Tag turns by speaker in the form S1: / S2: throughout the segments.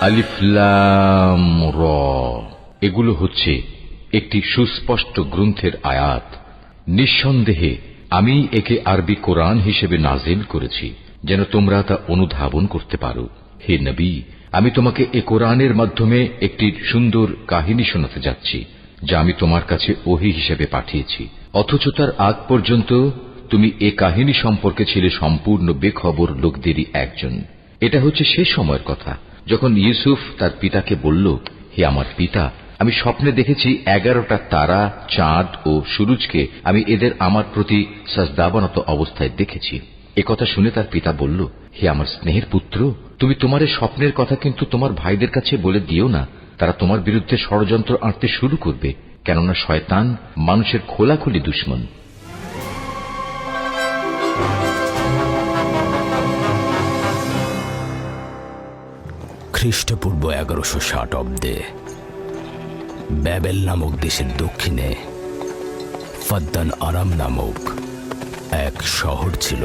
S1: আলিফলাম র এগুলো হচ্ছে একটি সুস্পষ্ট গ্রন্থের আয়াত। নিঃসন্দেহে আমি একে আরবি কোরআন হিসেবে নাজিল করেছি, যেন তোমরা তা অনুধাবন করতে পারো। হে নবী, আমি তোমাকে এ কোরআনের মাধ্যমে একটি সুন্দর কাহিনী শোনাতে যাচ্ছি। যা আমি তোমার কাছে ওহি হিসেবে পাঠিয়েছি। অথচ তার আগ পর্যন্ত তুমি এ কাহিনী সম্পর্কে ছিলে সম্পূর্ণ বেখবর লোকদেরই একজন। এটা হচ্ছে সে সময়ের কথা। যখন ইউসুফ তার পিতাকে বলল, হে আমার পিতা, আমি স্বপ্নে দেখেছি এগারোটা তারা, চাঁদ ও সুরুজকে আমি এদের আমার প্রতি সাজদাবানত অবস্থায় দেখেছি। একথা শুনে তার পিতা বলল, হে আমার স্নেহের পুত্র, তুমি তোমার স্বপ্নের কথা কিন্তু তোমার ভাইদের কাছে বলে দিও না। তারা তোমার বিরুদ্ধে ষড়যন্ত্র আঁটতে শুরু করবে, কেননা শয়তান মানুষের খোলাখুলি দুশ্মন।
S2: খ্রিস্টপূর্ব এগারোশো ষাট অব্দে ব্যাবেল নামক দেশের দক্ষিণে ফদ্দান আরাম নামক এক শহর ছিল।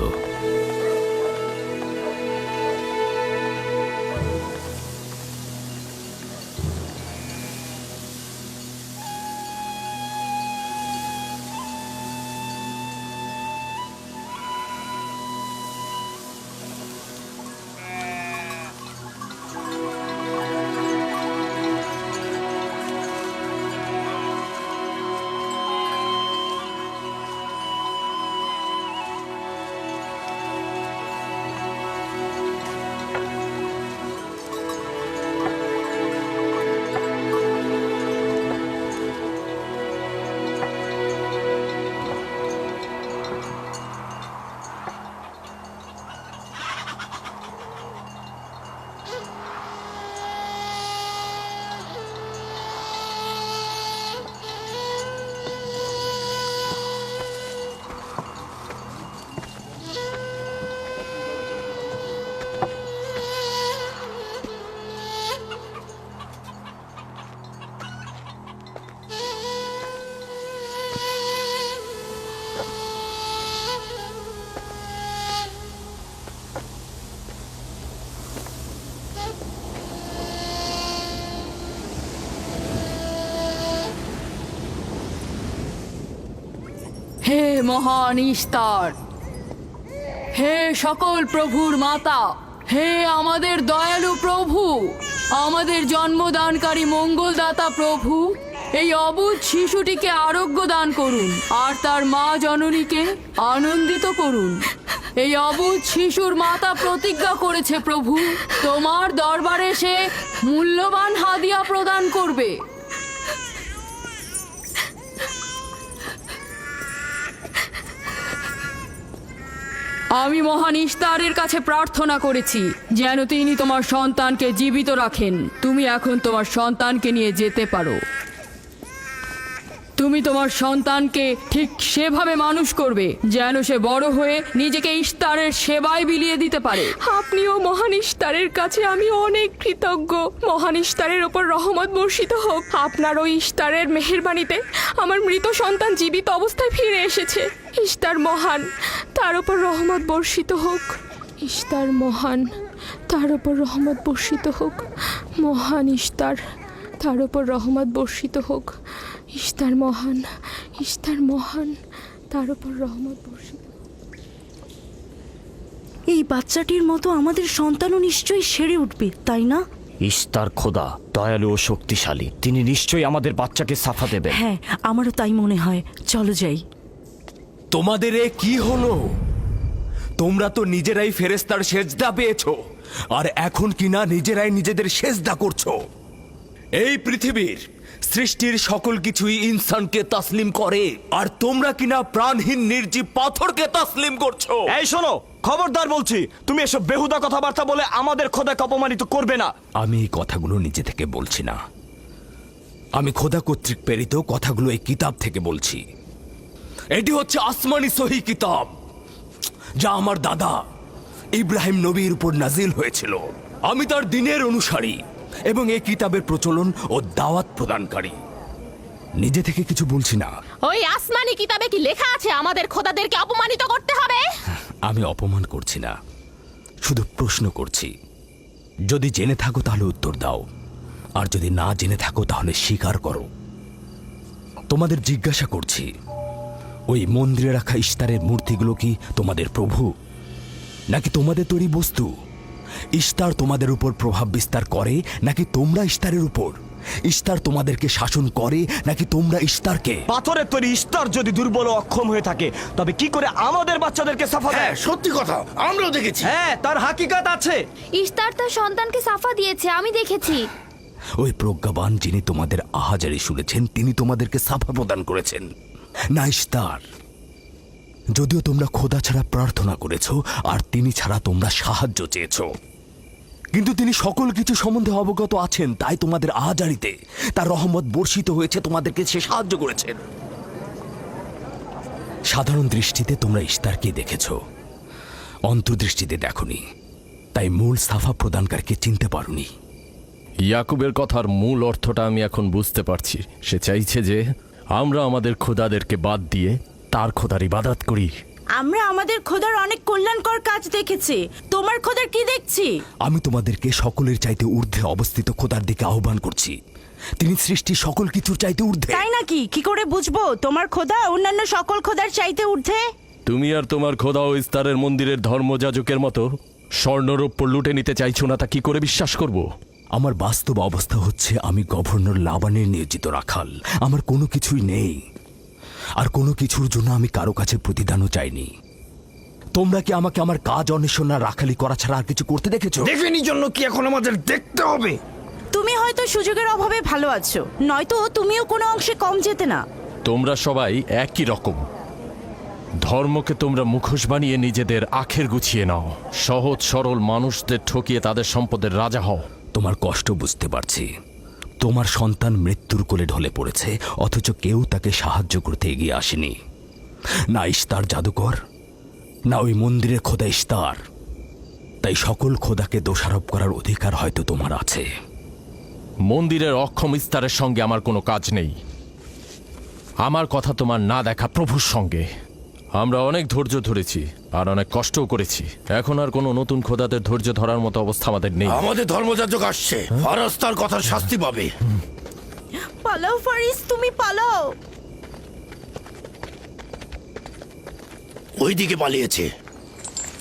S3: মহান ইস্তার হে সকল প্রভুর মাতা, হে আমাদের দয়ালু প্রভু, আমাদের জন্মদানকারী মঙ্গলদাতা প্রভু, এই অবুধ শিশুটিকে আরোগ্য দান করুন আর তার মা জননীকে আনন্দিত করুন। এই অবুধ শিশুর মাতা প্রতিজ্ঞা করেছে প্রভু, তোমার দরবারে সে মূল্যবান হাদিয়া প্রদান করবে। আমি মহান ইস্তারের কাছে প্রার্থনা করেছি, যেন তিনি তোমার সন্তানকে জীবিত রাখেন। তুমি এখন তোমার সন্তানকে নিয়ে যেতে পারো। তুমি তোমার সন্তানকে ঠিক সেভাবে মানুষ করবে, যেন সে বড় হয়ে নিজেকে ইস্তারের সেবায় বিলিয়ে দিতে পারে।
S4: আপনিও মহান ইস্তারের কাছে আমি অনেক কৃতজ্ঞ। মহান ইস্তারের ওপর রহমত বর্ষিত হোক। আপনার ওই ইস্তারের মেহেরবানিতে আমার মৃত সন্তান জীবিত অবস্থায় ফিরে এসেছে। ইস্তার মহান তার ওপর রহমত বর্ষিত হোক। ইস্তার মহান তার ওপর রহমত বর্ষিত হোক। মহান ইস্তার তার ওপর রহমত বর্ষিত হোক। ইস্তার মহান ইস্তার মহান তার ওপর রহমত বর্ষিত
S5: এই বাচ্চাটির মতো আমাদের সন্তানও নিশ্চয়ই সেরে উঠবে তাই না?
S6: ইস্তার খোদা দয়ালু ও শক্তিশালী তিনি নিশ্চয়ই আমাদের বাচ্চাকে সাফা দেবেন।
S5: হ্যাঁ আমারও তাই মনে হয়। চলো যাই।
S7: তোমাদের এ কি হলো? তোমরা তো নিজেরাই ফেরেস্তার সেজদা পেয়েছ আর এখন কিনা নিজেরাই নিজেদের সেজদা করছ। এই পৃথিবীর সৃষ্টির সকল কিছুই ইনসানকে তাসলিম করে আর তোমরা কিনা প্রাণহীন নির্জীব পাথরকে তাসলিম করছ।
S6: এই শোনো খবরদার বলছি তুমি এসব বেহুদা কথাবার্তা বলে আমাদের খোদাকে অপমানিত করবে না।
S7: আমি এই কথাগুলো নিজে থেকে বলছি না। আমি খোদা কর্তৃক প্রেরিত কথাগুলো এই কিতাব থেকে বলছি। এটি হচ্ছে আসমানি সহি কিতাব যা আমার দাদা ইব্রাহিম নবীর উপর নাজিল হয়েছিল। আমি তার দিনের অনুসারী এবং এই কিতাবের প্রচলন ও দাওয়াত প্রদানকারী। নিজে থেকে কিছু বলছি না।
S4: ওই আসমানি কিতাবে কি লেখা আছে? আমাদের খোদাদেরকে অপমানিত করতে হবে?
S7: আমি অপমান করছি না শুধু প্রশ্ন করছি। যদি জেনে থাকো তাহলে উত্তর দাও। আর যদি না জেনে থাকো তাহলে স্বীকার করো। তোমাদের জিজ্ঞাসা করছি ওই মন্দিরে রাখা ইস্তারের মূর্তিগুলো কি তোমাদের প্রভু? নাকি তোমাদের তৈরি বস্তু? ইস্তার তোমাদের উপর প্রভাব বিস্তার করে নাকি তোমরা ইস্তারের উপর? ইস্তার তোমাদেরকে শাসন করে নাকি তোমরা ইস্তারকে
S8: পাথরের তৈরি ইস্তার যদি দুর্বল ও অক্ষম হয়ে থাকে তবে কি করে আমাদের বাচ্চাদেরকে সাফা দেয়?
S9: সত্যি কথা আমরাও দেখেছি।
S8: হ্যাঁ তার হাকিকাত আছে।
S10: ইস্তার তার সন্তানকে সাফা দিয়েছে আমি দেখেছি।
S7: ওই প্রজ্ঞাবান যিনি তোমাদের আহাজারি শুনেছেন তিনি তোমাদেরকে সাফা প্রদান করেছেন। না ইস্তার যদিও তোমরা খোদা ছাড়া প্রার্থনা করেছ, আর তিনি ছাড়া তোমরা সাহায্য চেয়েছো। কিন্তু তিনি সকল কিছু সম্বন্ধে অবগত আছেন, তাই তোমাদের আহাজারিতে তার রহমত বর্ষিত হয়েছে, তোমাদেরকে সে সাহায্য করেছেন। সাধারণ দৃষ্টিতে তোমরা ইস্তারকে দেখেছ। অন্তর্দৃষ্টিতে দেখনি, তাই মূল সাফা প্রদানকারকে চিনতে পারোনি।
S11: ইয়াকুবের কথার মূল অর্থটা আমি এখন বুঝতে পারছি। সে চাইছে যে আমরা আমাদের খোদাদেরকে বাদ দিয়ে তার খোদার ইবাদাত করি।
S5: আমরা আমাদের খোদার অনেক কল্যাণকর কাজ দেখেছি। তোমার খোদার কি দেখছি?
S7: আমি তোমাদেরকে সকলের চাইতে ঊর্ধ্বে অবস্থিত খোদার দিকে আহ্বান করছি। তিনি সৃষ্টি সকল কিছুর চাইতে ঊর্ধ্বে।
S5: তাই নাকি? কি করে বুঝব? তোমার খোদা অন্যান্য সকল খোদার চাইতে ঊর্ধ্বে?
S11: তুমি আর তোমার খোদা ও ইস্তারের মন্দিরের ধর্মযাজকের মতো স্বর্ণরৌপ্য লুটে নিতে চাইছো না তা কি করে বিশ্বাস করব?
S7: আমার বাস্তব অবস্থা হচ্ছে আমি গভর্নর লাবানের নিয়োজিত রাখাল। আমার কোনো কিছুই নেই। আর কোনো কিছুর জন্য আমি কারও কাছে প্রতিদানও চাইনি। তোমরা কি আমাকে আমার কাজ অন্বেষণ না রাখালি করা ছাড়া আর কিছু করতে দেখেছ?
S9: দেখেনি জন্য কি এখন আমাদের দেখতে হবে?
S5: তুমি হয়তো সুযোগের অভাবে ভালো আছো। নয়তো তুমিও কোনো অংশে কম যেতে না।
S11: তোমরা সবাই একই রকম। ধর্মকে তোমরা মুখোশ বানিয়ে নিজেদের আখের গুছিয়ে নাও। সহজ সরল মানুষদের ঠকিয়ে তাদের সম্পদের রাজা হও।
S7: তোমার কষ্ট বুঝতে পারছি। তোমার সন্তান মৃত্যুর কোলে ঢলে পড়েছে, অথচ কেউ তাকে সাহায্য করতে এগিয়ে আসেনি। না ইস্তার জাদুকর, না ওই মন্দিরে খোদা ইস্তার তাই সকল খোদাকে দোষারোপ করার অধিকার হয়তো তোমার আছে।
S11: মন্দিরের অক্ষম ইস্তারের সঙ্গে আমার কোনো কাজ নেই। আমার কথা তোমার না দেখা প্রভুর সঙ্গে। আমরা অনেক ধৈর্য ধরেছি আর অনেক কষ্টও করেছি। এখন আর কোনো নতুন খোদাদের ধৈর্য ধরার মতো অবস্থা আমাদের নেই।
S9: আমাদের ধর্মযাজক আসছে। ফারাজ তার কথার শাস্তি পাবে।
S5: পালাও ফারিস তুমি পালাও।
S9: ওইদিকে পালিয়েছে।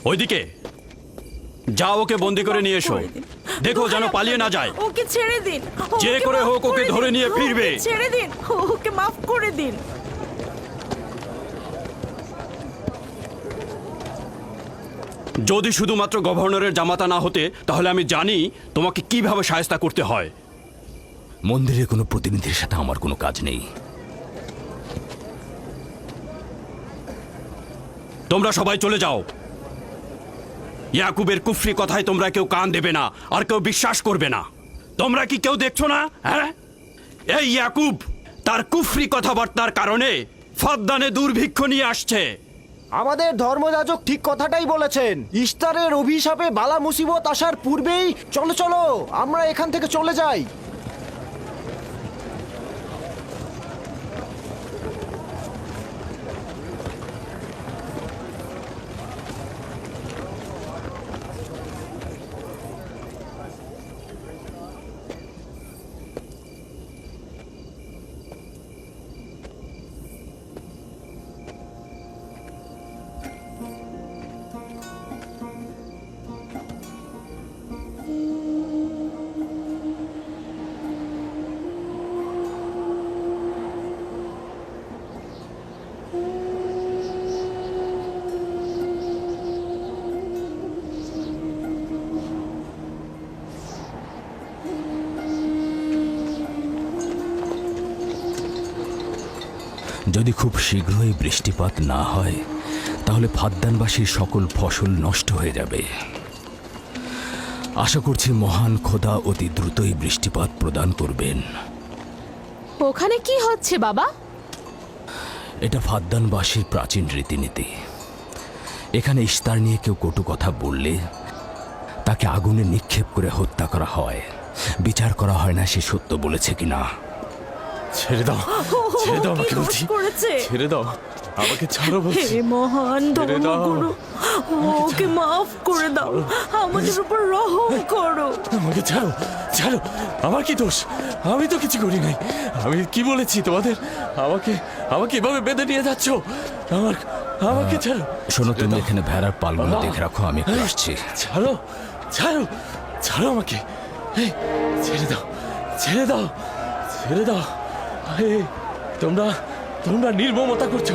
S8: ওইদিকে? যাও ওকে বন্দি করে নিয়ে এসো। দেখো যেন পালিয়ে না যায়।
S5: ওকে ছেড়ে দিন।
S8: যে করে হোক ওকে ধরে নিয়ে ফিরবে।
S5: ছেড়ে দিন। ওকে মাফ করে দিন।
S8: যদি শুধুমাত্র গভর্নরের জামাতা না হতে তাহলে আমি জানি তোমাকে কীভাবে সায়স্তা করতে হয়।
S7: মন্দিরের কোনো প্রতিনিধির সাথে আমার কোনো কাজ নেই।
S8: তোমরা সবাই চলে যাও। ইয়াকুবের কুফরি কথায় তোমরা কেউ কান দেবে না আর কেউ বিশ্বাস করবে না। তোমরা কি কেউ দেখছ না হ্যাঁ? এই ইয়াকুব তার কুফরি কথাবার্তার কারণে ফদ্দানে দুর্ভিক্ষ নিয়ে আসছে।
S12: আমাদের ধর্মযাজক ঠিক কথাটাই বলেছেন। ইস্তারের অভিশাপে বালা মুসিবত আসার পূর্বেই, চলো চলো, আমরা এখান থেকে চলে যাই।
S7: যদি খুব শীঘ্রই বৃষ্টিপাত না হয় তাহলে ফাদ্দানবাসীর সকল ফসল নষ্ট হয়ে যাবে। আশা করছি মহান খোদা অতি দ্রুতই বৃষ্টিপাত প্রদান করবেন।
S4: ওখানে কি হচ্ছে বাবা?
S7: এটা ফাদ্দানবাসীর প্রাচীন রীতিনীতি। এখানে ইস্তার নিয়ে কেউ কটু কথা বললে তাকে আগুনে নিক্ষেপ করে হত্যা করা হয়। বিচার করা হয় না সে সত্য বলেছে কিনা।
S11: ছেড়ে দাও। ছেড়ে দাও আমাকে বলছি
S5: করেছে?
S11: ছেড়ে দাও আমাকে ছাড়ো
S5: হে মহান
S11: ছেড়ে দাও।
S5: ধর্মগুরু ওকে মাফ করে দাও। আমাদের উপর রহম করো।
S11: আমাকে ছাড়ো ছাড়ো। আমার কি দোষ? আমি তো কিছু করি নাই। আমি কি বলেছি তোমাদের? আমাকে আমাকে এভাবে বেঁধে নিয়ে যাচ্ছ? আমার আমাকে ছাড়ো।
S7: শোনো তুমি এখানে ভেড়ার পালগুলো দেখে রাখো আমি একটু আসছি।
S11: ছাড়ো ছাড়ো ছাড়ো আমাকে। এই ছেড়ে দাও ছেড়ে দাও ছেড়ে দাও। এই, তোমরা তোমরা নির্মমতা করছ।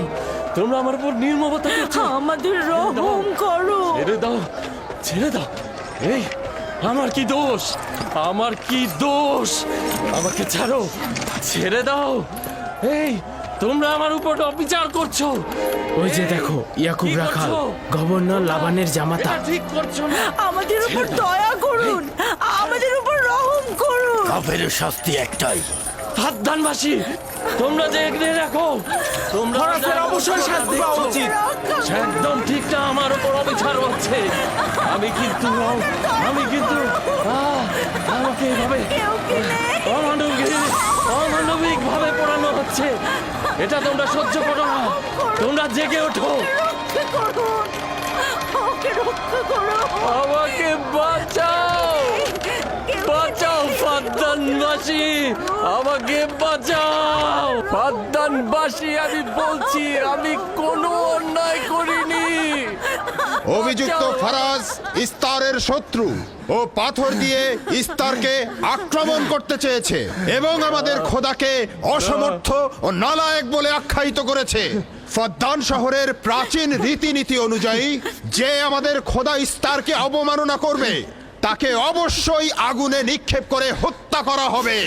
S11: তোমরা আমার উপর নির্মমতা করছ।
S5: আমাদের রহম করো।
S11: ছেড়ে দাও। ছেড়ে দাও। এই আমার কি দোষ? আমার কি দোষ? আমাকে ছাড়ো। ছেড়ে দাও। এই তোমরা আমার উপর অবিচার করছ।
S13: ওই যে দেখো ইয়াকুব রাখাল গভর্নর লাবানের জামাতা।
S11: ঠিক করছ না।
S5: আমাদের উপর দয়া করুন। আমাদের উপর রহম করুন।
S9: কাফের শাস্তি একটাই।
S11: হাতদানবাসী তোমরা এগিয়ে রাখো তোমরা
S12: অবশ্যই শাস্তি পাওয়া উচিত।
S11: একদম ঠিক না আমার উপর অবিচার হচ্ছে। আমি কিন্তু আমি কিন্তু আমাকে এভাবে অমানবিক অমানবিক ভাবে পড়ানো হচ্ছে। এটা তোমরা সহ্য করো না। তোমরা জেগে ওঠো। আমাকে বাঁচাও। আমাকে বাঁচাও। ফাদ্দানবাসী আমি বলছি আমি কোনো অন্যায় করিনি।
S14: অভিযুক্ত ফারাজ ইস্তারের শত্রু ও পাথর দিয়ে ইস্তারকে আক্রমণ করতে চেয়েছে এবং আমাদের খোদাকে অসমর্থ ও নালায়েক বলে আখ্যায়িত করেছে। ফদ্দান শহরের প্রাচীন রীতিনীতি অনুযায়ী যে আমাদের খোদা ইস্তারকে অবমাননা করবে তাকে অবশ্যই আগুনে নিক্ষেপ করে হত্যা করা হবে।